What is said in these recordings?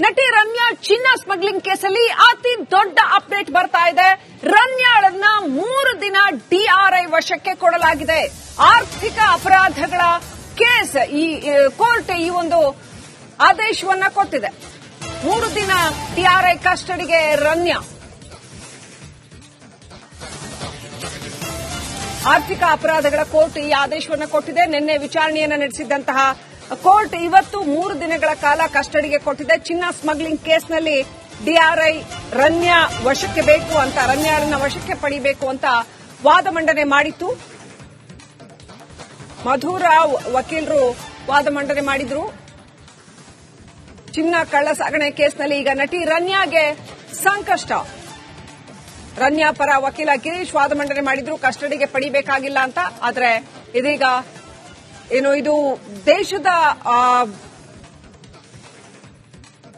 ನಟಿ ರಮ್ಯಾ ಚಿನ್ನ ಸ್ಮಗ್ಲಿಂಗ್ ಕೇಸಲ್ಲಿ ಅತಿ ದೊಡ್ಡ ಅಪ್ಡೇಟ್ ಬರ್ತಾ ಇದೆ. ರಮ್ಯಾಳನ್ನ ಮೂರು ದಿನ ಡಿಆರ್ಐ ವಶಕ್ಕೆ ಕೊಡಲಾಗಿದೆ. ಆರ್ಥಿಕ ಅಪರಾಧಗಳ ಕೇಸ್ ಈ ಕೋರ್ಟ್ ಈ ಒಂದು ಆದೇಶವನ್ನ ಕೊಟ್ಟಿದೆ. ಮೂರು ದಿನ ಡಿಆರ್ಐ ಕಸ್ಟಡಿಗೆ ರಮ್ಯಾ. ಆರ್ಥಿಕ ಅಪರಾಧಗಳ ಕೋರ್ಟ್ ಈ ಆದೇಶವನ್ನು ಕೊಟ್ಟಿದೆ. ನಿನ್ನೆ ವಿಚಾರಣೆಯನ್ನು ನಡೆಸಿದ್ದಂತಹ ಕೋರ್ಟ್ ಇವತ್ತು ಮೂರು ದಿನಗಳ ಕಾಲ ಕಸ್ಟಡಿಗೆ ಕೊಟ್ಟಿದೆ. ಚಿನ್ನ ಸ್ಮಗ್ಲಿಂಗ್ ಕೇಸ್ನಲ್ಲಿ ಡಿಆರ್ಐ ರನ್ಯ ವಶಕ್ಕೆ ಬೇಕು ಅಂತ ರನ್ಯಾರನ್ನ ವಶಕ್ಕೆ ಪಡಿಬೇಕು ಅಂತ ವಾದ ಮಂಡನೆ ಮಾಡಿತ್ತು. ಮಧುರಾವ್ ವಕೀಲರು ವಾದ ಮಂಡನೆ ಮಾಡಿದ್ರು. ಚಿನ್ನ ಕಳ್ಳ ಸಾಗಣೆ ಕೇಸ್ನಲ್ಲಿ ಈಗ ನಟಿ ರನ್ಯಾಗೆ ಸಂಕಷ್ಟ. ರನ್ಯಾ ಪರ ವಕೀಲ ಗಿರೀಶ್ ವಾದ ಮಂಡನೆ ಮಾಡಿದ್ರು. ಕಸ್ಟಡಿಗೆ ಪಡಿಬೇಕಾಗಿಲ್ಲ ಅಂತ. ಆದರೆ ಇದೀಗ ಏನು ಇದು ದೇಶದ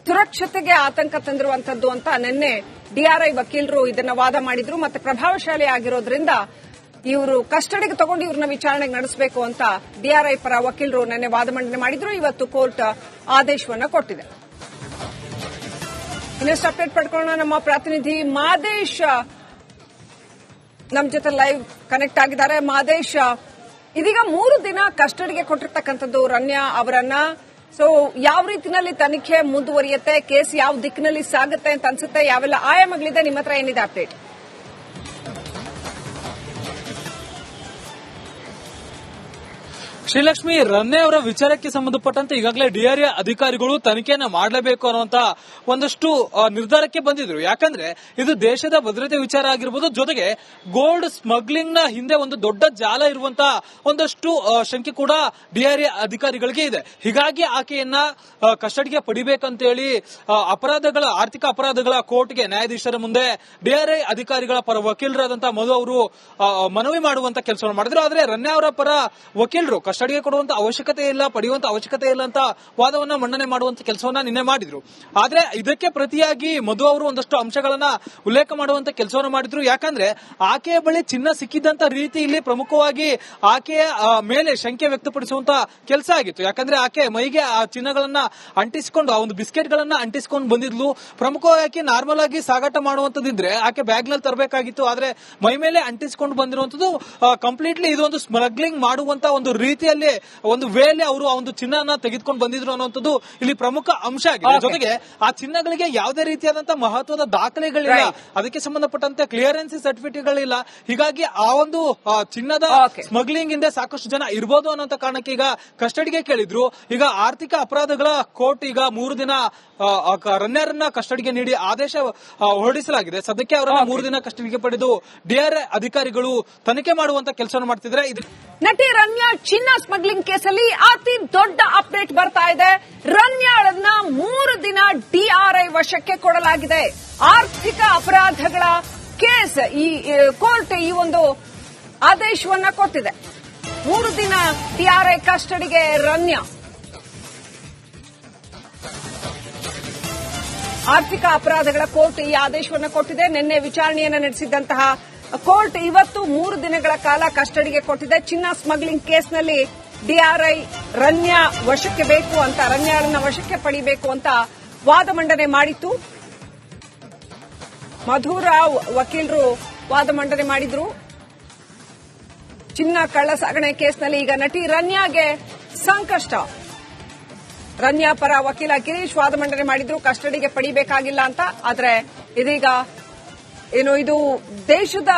ಸುರಕ್ಷತೆಗೆ ಆತಂಕ ತಂದಿರುವಂತದ್ದು ಅಂತ ನಿನ್ನೆ ಡಿಆರ್ಐ ವಕೀಲರು ಇದನ್ನ ವಾದ ಮಾಡಿದ್ರು ಮತ್ತೆ ಪ್ರಭಾವಶಾಲಿ ಆಗಿರೋದ್ರಿಂದ ಇವರು ಕಸ್ಟಡಿಗೆ ತಗೊಂಡು ಇವ್ರನ್ನ ವಿಚಾರಣೆಗೆ ನಡೆಸಬೇಕು ಅಂತ ಡಿಆರ್ಐ ಪರ ವಕೀಲರು ನಿನ್ನೆ ವಾದ ಮಂಡನೆ ಮಾಡಿದ್ರು. ಇವತ್ತು ಕೋರ್ಟ್ ಆದೇಶವನ್ನ ಕೊಟ್ಟಿದೆ. ಇನ್ನಷ್ಟು ಅಪ್ಡೇಟ್ ಪಡ್ಕೊಳ್ಳೋಣ. ನಮ್ಮ ಪ್ರತಿನಿಧಿ ಮಾದೇಶ್ ನಮ್ಮ ಜೊತೆ ಲೈವ್ ಕನೆಕ್ಟ್ ಆಗಿದ್ದಾರೆ. ಮಾದೇಶ್ ಇದೀಗ ಮೂರು ದಿನ ಕಸ್ಟಡಿಗೆ ಕೊಟ್ಟಿರ್ತಕ್ಕಂಥದ್ದು ರಮ್ಯಾ ಅವರನ್ನ. ಸೊ ಯಾವ ರೀತಿನಲ್ಲಿ ತನಿಖೆ ಮುಂದುವರಿಯುತ್ತೆ? ಕೇಸ್ ಯಾವ ದಿಕ್ಕಿನಲ್ಲಿ ಸಾಗುತ್ತೆ ಅಂತ ಅನ್ಸುತ್ತೆ? ಯಾವೆಲ್ಲ ಆಯಾಮಗಳಿದೆ? ನಿಮ್ಮ ಹತ್ರ ಏನಿದೆ ಅಪ್ಡೇಟ್ ಶ್ರೀಲಕ್ಷ್ಮಿ ರನ್ನೆ ಅವರ ವಿಚಾರಕ್ಕೆ ಸಂಬಂಧಪಟ್ಟಂತೆ ಈಗಾಗಲೇ ಡಿಆರ್ಎ ಅಧಿಕಾರಿಗಳು ತನಿಖೆಯನ್ನ ಮಾಡಲೇಬೇಕು ಅನ್ನುವಂತ ಒಂದಷ್ಟು ನಿರ್ಧಾರಕ್ಕೆ ಬಂದಿದ್ರು. ಯಾಕಂದ್ರೆ ಇದು ದೇಶದ ಭದ್ರತೆ ವಿಚಾರ ಆಗಿರ್ಬೋದು, ಜೊತೆಗೆ ಗೋಲ್ಡ್ ಸ್ಮಗ್ಲಿಂಗ್ನ ಹಿಂದೆ ಒಂದು ದೊಡ್ಡ ಜಾಲ ಇರುವಂತ ಒಂದಷ್ಟು ಶಂಕೆ ಕೂಡ ಡಿಆರ್ಎ ಅಧಿಕಾರಿಗಳಿಗೆ ಇದೆ. ಹೀಗಾಗಿ ಆಕೆಯನ್ನ ಕಸ್ಟಡಿಗೆ ಪಡಿಬೇಕಂತೇಳಿ ಅಪರಾಧಗಳ, ಆರ್ಥಿಕ ಅಪರಾಧಗಳ ಕೋರ್ಟ್ಗೆ ನ್ಯಾಯಾಧೀಶರ ಮುಂದೆ ಡಿಆರ್ಐ ಅಧಿಕಾರಿಗಳ ಪರ ವಕೀಲರಾದಂತಹ ಮಧು ಅವರು ಮನವಿ ಮಾಡುವಂತ ಕೆಲಸವನ್ನು ಮಾಡಿದ್ರು. ಆದರೆ ರನ್ಯಾ ಅವರ ಪರ ವಕೀಲರು ಕಸ್ಟಡಿಗೆ ಕೊಡುವಂತ ಅವಶ್ಯಕತೆ ಇಲ್ಲ, ಪಡೆಯುವಂತ ಅವಶ್ಯಕತೆ ಇಲ್ಲ ಅಂತ ವಾದವನ್ನ ಮಂಡನೆ ಮಾಡುವಂತ ಕೆಲಸವನ್ನ ನಿನ್ನೆ ಮಾಡಿದ್ರು. ಆದ್ರೆ ಇದಕ್ಕೆ ಪ್ರತಿಯಾಗಿ ಮಧು ಅವರು ಒಂದಷ್ಟು ಅಂಶಗಳನ್ನ ಉಲ್ಲೇಖ ಮಾಡುವಂತ ಕೆಲಸವನ್ನು ಮಾಡಿದ್ರು. ಯಾಕಂದ್ರೆ ಆಕೆಯ ಬಳಿ ಚಿನ್ನ ಸಿಕ್ಕಿದ್ದಂತ ರೀತಿ ಇಲ್ಲಿ ಪ್ರಮುಖವಾಗಿ ಆಕೆಯ ಮೇಲೆ ಶಂಕೆ ವ್ಯಕ್ತಪಡಿಸುವಂತ ಕೆಲಸ ಆಗಿತ್ತು. ಯಾಕಂದ್ರೆ ಆಕೆ ಮೈಗೆ ಆ ಚಿನ್ನಗಳನ್ನ ಅಂಟಿಸಿಕೊಂಡು, ಆ ಒಂದು ಬಿಸ್ಕೆಟ್ ಗಳನ್ನ ಅಂಟಿಸಿಕೊಂಡು ಬಂದಿದ್ಲು. ಪ್ರಮುಖವಾಗಿ ಆಕೆ ನಾರ್ಮಲ್ ಆಗಿ ಸಾಗಾಟ ಮಾಡುವಂತದಿದ್ರೆ ಆಕೆ ಬ್ಯಾಗ್ನಲ್ಲಿ ತರಬೇಕಾಗಿತ್ತು. ಆದ್ರೆ ಮೈ ಮೇಲೆ ಅಂಟಿಸಿಕೊಂಡು ಬಂದಿರುವಂತದ್ದು ಕಂಪ್ಲೀಟ್ಲಿ ಇದು ಒಂದು ಸ್ಮಗ್ಲಿಂಗ್ ಮಾಡುವಂತ ಒಂದು ರೀತಿಯಲ್ಲಿ ಒಂದು ವೇಳೆ ಅವರು ಆ ಒಂದು ಚಿನ್ನನ ತೆಗೆದುಕೊಂಡು ಬಂದಿದ್ರು ಅನ್ನುವಂಥದ್ದು ಇಲ್ಲಿ ಪ್ರಮುಖ ಅಂಶ ಆಗಿದೆ. ಜೊತೆಗೆ ಆ ಚಿನ್ನಗಳಿಗೆ ಯಾವುದೇ ರೀತಿಯಾದಂತಹ ಮಹತ್ವದ ದಾಖಲೆಗಳಿಲ್ಲ. ಅದಕ್ಕೆ ಸಂಬಂಧಪಟ್ಟಂತೆ ಕ್ಲಿಯರೆನ್ಸಿ ಸರ್ಟಿಫಿಕೇಟ್ಗಳಿಲ್ಲ ಹೀಗಾಗಿ ಆ ಒಂದು ಚಿನ್ನದ. ಸ್ಮಗ್ಲಿಂಗ್ ಹಿಂದೆ ಸಾಕಷ್ಟು ಜನ ಇರಬಹುದು ಅನ್ನೋ ಕಾರಣಕ್ಕೆ ಈಗ ಕಸ್ಟಡಿಗೆ ಕೇಳಿದ್ರು. ಈಗ ಆರ್ಥಿಕ ಅಪರಾಧಗಳ ಕೋರ್ಟ್ ಈಗ ಮೂರು ದಿನ ರನ್ಯರನ್ನ ಕಸ್ಟಡಿಗೆ ನೀಡಿ ಆದೇಶ ಹೊರಡಿಸಲಾಗಿದೆ. ಸದ್ಯಕ್ಕೆ ಅವರನ್ನ ಮೂರು ದಿನ ಕಸ್ಟಡಿಗೆ ಪಡೆದು ಡಿಆರ್ಎ ಅಧಿಕಾರಿಗಳು ತನಿಖೆ ಮಾಡುವಂತ ಕೆಲಸವನ್ನು ಮಾಡ್ತಿದ್ರೆ ಇದು ನಟಿ ರಮ್ಯಾ ಚಿನ್ನ ಸ್ಮಗ್ಲಿಂಗ್ ಕೇಸಲ್ಲಿ ಅತಿ ದೊಡ್ಡ ಅಪ್ಡೇಟ್ ಬರ್ತಾ ಇದೆ. ರನ್ಯಾಳನ್ನ ಮೂರು ದಿನ ಡಿಆರ್ಐ ವಶಕ್ಕೆ ಕೊಡಲಾಗಿದೆ. ಆರ್ಥಿಕ ಅಪರಾಧಗಳ ಕೇಸ್ ಈ ಕೋರ್ಟ್ ಈ ಒಂದು ಆದೇಶವನ್ನ ಕೊಟ್ಟಿದೆ. ಮೂರು ದಿನ ಡಿಆರ್ಐ ಕಸ್ಟಡಿಗೆ ರನ್ಯ. ಆರ್ಥಿಕ ಅಪರಾಧಗಳ ಕೋರ್ಟ್ ಈ ಆದೇಶವನ್ನು ಕೊಟ್ಟಿದೆ. ನಿನ್ನೆ ವಿಚಾರಣೆಯನ್ನು ನಡೆಸಿದ್ದಂತಹ ಕೋರ್ಟ್ ಇವತ್ತು ಮೂರು ದಿನಗಳ ಕಾಲ ಕಸ್ಟಡಿಗೆ ಕೊಟ್ಟಿದೆ. ಚಿನ್ನ ಸ್ಮಗ್ಲಿಂಗ್ ಕೇಸ್ನಲ್ಲಿ ಡಿಆರ್ಐ ರನ್ಯಾ ವಶಕ್ಕೆ ಬೇಕು ಅಂತ ರನ್ಯಾರನ್ನ ವಶಕ್ಕೆ ಪಡಿಬೇಕು ಅಂತ ವಾದ ಮಂಡನೆ ಮಾಡಿತ್ತು. ಮಧುರಾವ್ ವಕೀಲರು ವಾದ ಮಂಡನೆ ಮಾಡಿದ್ರು. ಚಿನ್ನ ಕಳ್ಳ ಸಾಗಣೆ ಕೇಸ್ನಲ್ಲಿ ಈಗ ನಟಿ ರನ್ಯಾಗೆ ಸಂಕಷ್ಟ. ರನ್ಯಾ ಪರ ವಕೀಲ ಗಿರೀಶ್ ವಾದ ಮಂಡನೆ ಮಾಡಿದ್ರು. ಕಸ್ಟಡಿಗೆ ಪಡಿಬೇಕಾಗಿಲ್ಲ ಅಂತ. ಆದರೆ ಇದೀಗ ಏನು ಇದು ದೇಶದ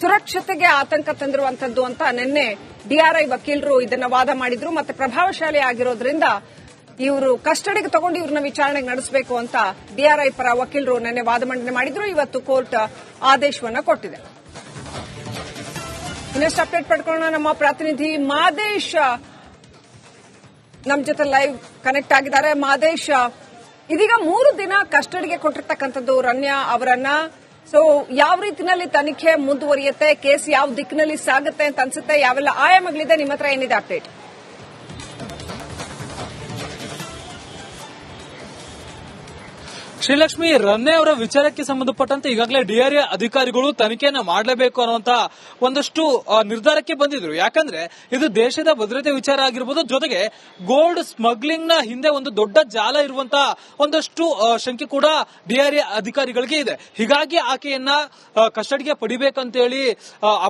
ಸುರಕ್ಷತೆಗೆ ಆತಂಕ ತಂದಿರುವಂತದ್ದು ಅಂತ ನಿನ್ನೆ ಡಿಆರ್ಐ ವಕೀಲರು ಇದನ್ನ ವಾದ ಮಾಡಿದ್ರು. ಮತ್ತೆ ಪ್ರಭಾವಶಾಲಿ ಆಗಿರೋದ್ರಿಂದ ಇವರು ಕಸ್ಟಡಿಗೆ ತಗೊಂಡು ಇವ್ರನ್ನ ವಿಚಾರಣೆಗೆ ನಡೆಸಬೇಕು ಅಂತ ಡಿಆರ್ಐ ಪರ ವಕೀಲರು ನಿನ್ನೆ ವಾದ ಮಂಡನೆ ಮಾಡಿದ್ರು. ಇವತ್ತು ಕೋರ್ಟ್ ಆದೇಶವನ್ನ ಕೊಟ್ಟಿದೆ. ಇನ್ನಷ್ಟು ಅಪ್ಡೇಟ್ ಪಡ್ಕೊಳ್ಳೋಣ. ನಮ್ಮ ಪ್ರತಿನಿಧಿ ಮಾದೇಶ್ ನಮ್ಮ ಜೊತೆ ಲೈವ್ ಕನೆಕ್ಟ್ ಆಗಿದ್ದಾರೆ. ಮಾದೇಶ್ ಇದೀಗ ಮೂರು ದಿನ ಕಸ್ಟಡಿಗೆ ಕೊಟ್ಟಿರ್ತಕ್ಕಂಥದ್ದು ರಮ್ಯಾ ಅವರನ್ನ. ಸೊ ಯಾವ ರೀತಿನಲ್ಲಿ ತನಿಖೆ ಮುಂದುವರಿಯುತ್ತೆ, ಕೇಸ್ ಯಾವ ದಿಕ್ಕಿನಲ್ಲಿ ಸಾಗುತ್ತೆ ಅಂತ ಅನ್ಸುತ್ತೆ, ಯಾವೆಲ್ಲ ಆಯಾಮಗಳಿದೆ, ನಿಮ್ಮ ಹತ್ರ ಏನಿದೆ ಅಪ್ಡೇಟ್ ಶ್ರೀಲಕ್ಷ್ಮಿ ರನ್ನೆ ಅವರ ವಿಚಾರಕ್ಕೆ ಸಂಬಂಧಪಟ್ಟಂತೆ ಈಗಾಗಲೇ ಡಿಆರ್ಎ ಅಧಿಕಾರಿಗಳು ತನಿಖೆಯನ್ನು ಮಾಡಲೇಬೇಕು ಅನ್ನುವಂತ ಒಂದಷ್ಟು ನಿರ್ಧಾರಕ್ಕೆ ಬಂದಿದ್ರು. ಯಾಕಂದ್ರೆ ಇದು ದೇಶದ ಭದ್ರತೆ ವಿಚಾರ ಆಗಿರ್ಬೋದು, ಜೊತೆಗೆ ಗೋಲ್ಡ್ ಸ್ಮಗ್ಲಿಂಗ್ನ ಹಿಂದೆ ಒಂದು ದೊಡ್ಡ ಜಾಲ ಇರುವಂತ ಒಂದಷ್ಟು ಶಂಕೆ ಕೂಡ ಡಿಆರ್ಎ ಅಧಿಕಾರಿಗಳಿಗೆ ಇದೆ. ಹೀಗಾಗಿ ಆಕೆಯನ್ನ ಕಸ್ಟಡಿಗೆ ಪಡಿಬೇಕಂತೇಳಿ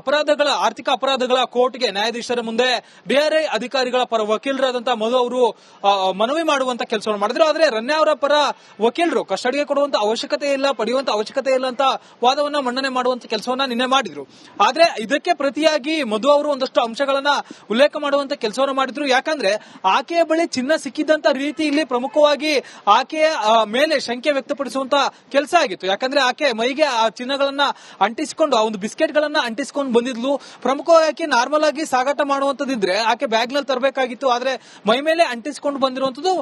ಅಪರಾಧಗಳ, ಆರ್ಥಿಕ ಅಪರಾಧಗಳ ಕೋರ್ಟ್ಗೆ ನ್ಯಾಯಾಧೀಶರ ಮುಂದೆ ಡಿಆರ್ಐ ಅಧಿಕಾರಿಗಳ ಪರ ವಕೀಲರಾದಂತಹ ಮಧು ಅವರು ಮನವಿ ಮಾಡುವಂತ ಕೆಲಸವನ್ನು ಮಾಡಿದ್ರು. ಆದರೆ ರನ್ಯಾ ಅವರ ಪರ ವಕೀಲರು ಕಸ್ಟಡಿಗೆ ಕೊಡುವಂತ ಅವಶ್ಯಕತೆ ಇಲ್ಲ, ಪಡೆಯುವಂತ ಅವಶ್ಯಕತೆ ಇಲ್ಲ ಅಂತ ವಾದವನ್ನ ಮಂಡನೆ ಮಾಡುವಂತ ಕೆಲಸವನ್ನ ನಿನ್ನೆ ಮಾಡಿದ್ರು. ಆದ್ರೆ ಇದಕ್ಕೆ ಪ್ರತಿಯಾಗಿ ಮಧು ಅವರು ಒಂದಷ್ಟು ಅಂಶಗಳನ್ನ ಉಲ್ಲೇಖ ಮಾಡುವಂತ ಕೆಲಸವನ್ನು ಮಾಡಿದ್ರು. ಯಾಕಂದ್ರೆ ಆಕೆಯ ಬಳಿ ಚಿನ್ನ ಸಿಕ್ಕಿದ್ದಂತ ರೀತಿ ಇಲ್ಲಿ ಪ್ರಮುಖವಾಗಿ ಆಕೆಯ ಮೇಲೆ ಶಂಕೆ ವ್ಯಕ್ತಪಡಿಸುವಂತ ಕೆಲಸ ಆಗಿತ್ತು. ಯಾಕಂದ್ರೆ ಆಕೆ ಮೈಗೆ ಆ ಚಿನ್ನಗಳನ್ನ ಅಂಟಿಸಿಕೊಂಡು, ಆ ಒಂದು ಬಿಸ್ಕೆಟ್ ಗಳನ್ನ ಅಂಟಿಸಿಕೊಂಡು ಬಂದಿದ್ಲು. ಪ್ರಮುಖವಾಗಿ ಆಕೆ ನಾರ್ಮಲ್ ಆಗಿ ಸಾಗಾಟ ಮಾಡುವಂತದಿದ್ರೆ ಆಕೆ ಬ್ಯಾಗ್ನಲ್ಲಿ ತರಬೇಕಾಗಿತ್ತು. ಆದ್ರೆ ಮೈ ಮೇಲೆ ಅಂಟಿಸಿಕೊಂಡು ಬಂದಿರುವಂತದ್ದು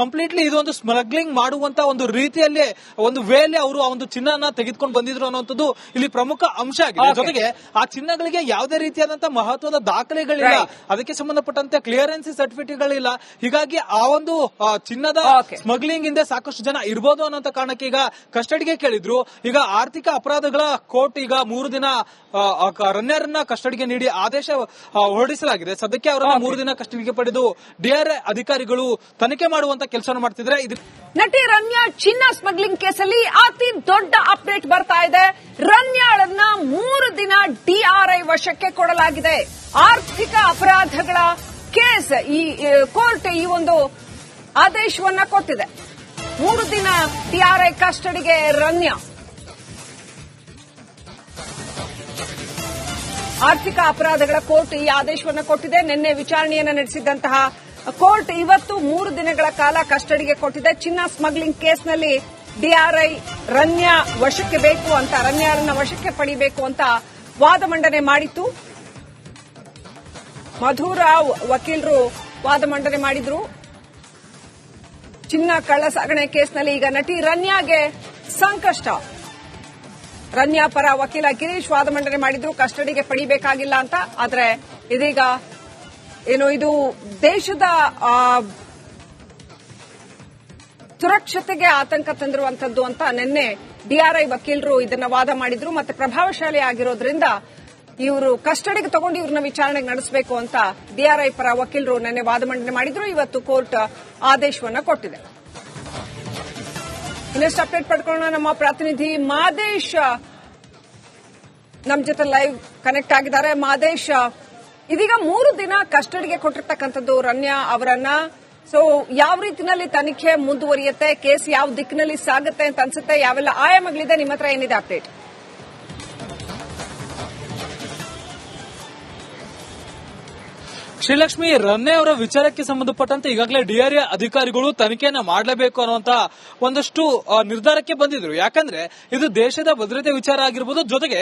ಕಂಪ್ಲೀಟ್ಲಿ ಇದೊಂದು ಸ್ಮಗ್ಲಿಂಗ್ ಮಾಡುವಂತ ಒಂದು ರೀತಿಯಲ್ಲಿ ಒಂದು ವೇಳೆ ಅವರು ಆ ಒಂದು ಚಿನ್ನನ ತೆಗೆದುಕೊಂಡು ಬಂದಿದ್ರು ಅನ್ನೋದು ಇಲ್ಲಿ ಪ್ರಮುಖ ಅಂಶ ಆಗಿದೆ. ಜೊತೆಗೆ ಆ ಚಿನ್ನಗಳಿಗೆ ಯಾವುದೇ ರೀತಿಯಾದಂತಹ ಮಹತ್ವದ ದಾಖಲೆಗಳಿಲ್ಲ. ಅದಕ್ಕೆ ಸಂಬಂಧಪಟ್ಟಂತೆ ಕ್ಲಿಯರೆನ್ಸಿ ಸರ್ಟಿಫಿಕೇಟ್ಗಳಿಲ್ಲ. ಹೀಗಾಗಿ ಆ ಒಂದು ಚಿನ್ನದ. ಸ್ಮಗ್ಲಿಂಗ್ ಹಿಂದೆ ಸಾಕಷ್ಟು ಜನ ಇರ್ಬೋದು ಅನ್ನೋ ಕಾರಣಕ್ಕೆ ಈಗ ಕಸ್ಟಡಿಗೆ ಕೇಳಿದ್ರು. ಈಗ ಆರ್ಥಿಕ ಅಪರಾಧಗಳ ಕೋರ್ಟ್ ಈಗ ಮೂರು ದಿನ ರನ್ಯರನ್ನ ಕಸ್ಟಡಿಗೆ ನೀಡಿ ಆದೇಶ ಹೊರಡಿಸಲಾಗಿದೆ. ಸದ್ಯಕ್ಕೆ ಅವರನ್ನ ಮೂರು ದಿನ ಕಸ್ಟಡಿಗೆ ಪಡೆದು ಡಿಆರ್ಎ ಅಧಿಕಾರಿಗಳು ತನಿಖೆ ಮಾಡುವಂತ ಕೆಲಸ ಮಾಡ್ತಿದ್ರೆ ಇದು ನಟಿ ರಮ್ಯಾ ಚಿನ್ನ ಸ್ಮಗ್ಲಿಂಗ್ ಕೇಸಲ್ಲಿ ಅತಿ ದೊಡ್ಡ ಅಪ್ಡೇಟ್ ಬರ್ತಾ ಇದೆ. ರನ್ಯಾಳನ್ನ ಮೂರು ದಿನ ಡಿಆರ್ಐ ವಶಕ್ಕೆ ಕೊಡಲಾಗಿದೆ. ಆರ್ಥಿಕ ಅಪರಾಧಗಳ ಕೇಸ್ ಈ ಕೋರ್ಟ್ ಈ ಒಂದು ಆದೇಶವನ್ನ ಕೊಟ್ಟಿದೆ. ಮೂರು ದಿನ ಡಿಆರ್ಐ ಕಸ್ಟಡಿಗೆ ರನ್ಯ. ಆರ್ಥಿಕ ಅಪರಾಧಗಳ ಕೋರ್ಟ್ ಈ ಆದೇಶವನ್ನು ಕೊಟ್ಟಿದೆ. ನಿನ್ನೆ ವಿಚಾರಣೆಯನ್ನು ನಡೆಸಿದಂತಹ ಕೋರ್ಟ್ ಇವತ್ತು ಮೂರು ದಿನಗಳ ಕಾಲ ಕಸ್ಟಡಿಗೆ ಕೊಟ್ಟಿದೆ. ಚಿನ್ನ ಸ್ಮಗ್ಲಿಂಗ್ ಕೇಸ್ನಲ್ಲಿ ಡಿಆರ್ಐ ರನ್ಯಾ ವಶಕ್ಕೆ ಬೇಕು ಅಂತ ರನ್ಯಾರನ್ನ ವಶಕ್ಕೆ ಪಡಿಬೇಕು ಅಂತ ವಾದ ಮಂಡನೆ ಮಾಡಿತ್ತು. ಮಧುರಾವ್ ವಕೀಲರು ವಾದ ಮಂಡನೆ ಮಾಡಿದ್ರು. ಚಿನ್ನ ಕಳ್ಳ ಸಾಗಣೆ ಕೇಸ್ನಲ್ಲಿ ಈಗ ನಟಿ ರನ್ಯಾಗೆ ಸಂಕಷ್ಟ. ರನ್ಯಾ ಪರ ವಕೀಲ ಗಿರೀಶ್ ವಾದ ಮಂಡನೆ ಮಾಡಿದ್ರು. ಕಸ್ಟಡಿಗೆ ಪಡಿಬೇಕಾಗಿಲ್ಲ ಅಂತ. ಆದರೆ ಇದೀಗ ಏನು, ಇದು ದೇಶದ ಸುರಕ್ಷತೆಗೆ ಆತಂಕ ತಂದಿರುವಂತದ್ದು ಅಂತ ನಿನ್ನೆ ಡಿಆರ್ಐ ವಕೀಲರು ಇದನ್ನ ವಾದ ಮಾಡಿದ್ರು. ಮತ್ತೆ ಪ್ರಭಾವಶಾಲಿ ಆಗಿರೋದ್ರಿಂದ ಇವರು ಕಸ್ಟಡಿಗೆ ತಗೊಂಡು ಇವ್ರನ್ನ ವಿಚಾರಣೆಗೆ ನಡೆಸಬೇಕು ಅಂತ ಡಿಆರ್ಐ ಪರ ವಕೀಲರು ನಿನ್ನೆ ವಾದ ಮಂಡನೆ ಮಾಡಿದ್ರು. ಇವತ್ತು ಕೋರ್ಟ್ ಆದೇಶವನ್ನ ಕೊಟ್ಟಿದೆ. ಇನ್ನಷ್ಟು ಅಪ್ಡೇಟ್ ಪಡ್ಕೊಳ್ಳೋಣ. ನಮ್ಮ ಪ್ರತಿನಿಧಿ ಮಾದೇಶ್ ನಮ್ಮ ಜೊತೆ ಲೈವ್ ಕನೆಕ್ಟ್ ಆಗಿದ್ದಾರೆ. ಮಾದೇಶ್ ಇದೀಗ ಮೂರು ದಿನ ಕಸ್ಟಡಿಗೆ ಕೊಟ್ಟಿರ್ತಕ್ಕಂಥದ್ದು ರನ್ಯಾ ಅವರನ್ನ. ಸೊ ಯಾವ ರೀತಿನಲ್ಲಿ ತನಿಖೆ ಮುಂದುವರಿಯುತ್ತೆ? ಕೇಸ್ ಯಾವ ದಿಕ್ಕಿನಲ್ಲಿ ಸಾಗುತ್ತೆ ಅಂತ ಅನ್ಸುತ್ತೆ? ಯಾವೆಲ್ಲ ಆಯಾಮಗಳಿದೆ? ನಿಮ್ಮ ಹತ್ರ ಏನಿದೆ ಅಪ್ಡೇಟ್? ಶ್ರೀಲಕ್ಷ್ಮಿ ರನ್ನೆ ಅವರ ವಿಚಾರಕ್ಕೆ ಸಂಬಂಧಪಟ್ಟಂತೆ ಈಗಾಗಲೇ ಡಿಆರ್ಎ ಅಧಿಕಾರಿಗಳು ತನಿಖೆಯನ್ನ ಮಾಡಲೇಬೇಕು ಅನ್ನುವಂತ ಒಂದಷ್ಟು ನಿರ್ಧಾರಕ್ಕೆ ಬಂದಿದ್ರು. ಯಾಕಂದ್ರೆ ಇದು ದೇಶದ ಭದ್ರತೆ ವಿಚಾರ ಆಗಿರ್ಬೋದು, ಜೊತೆಗೆ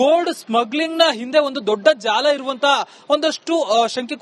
ಗೋಲ್ಡ್ ಸ್ಮಗ್ಲಿಂಗ್ನ ಹಿಂದೆ ಒಂದು ದೊಡ್ಡ ಜಾಲ ಇರುವಂತಹ ಒಂದಷ್ಟು ಶಂಕೆ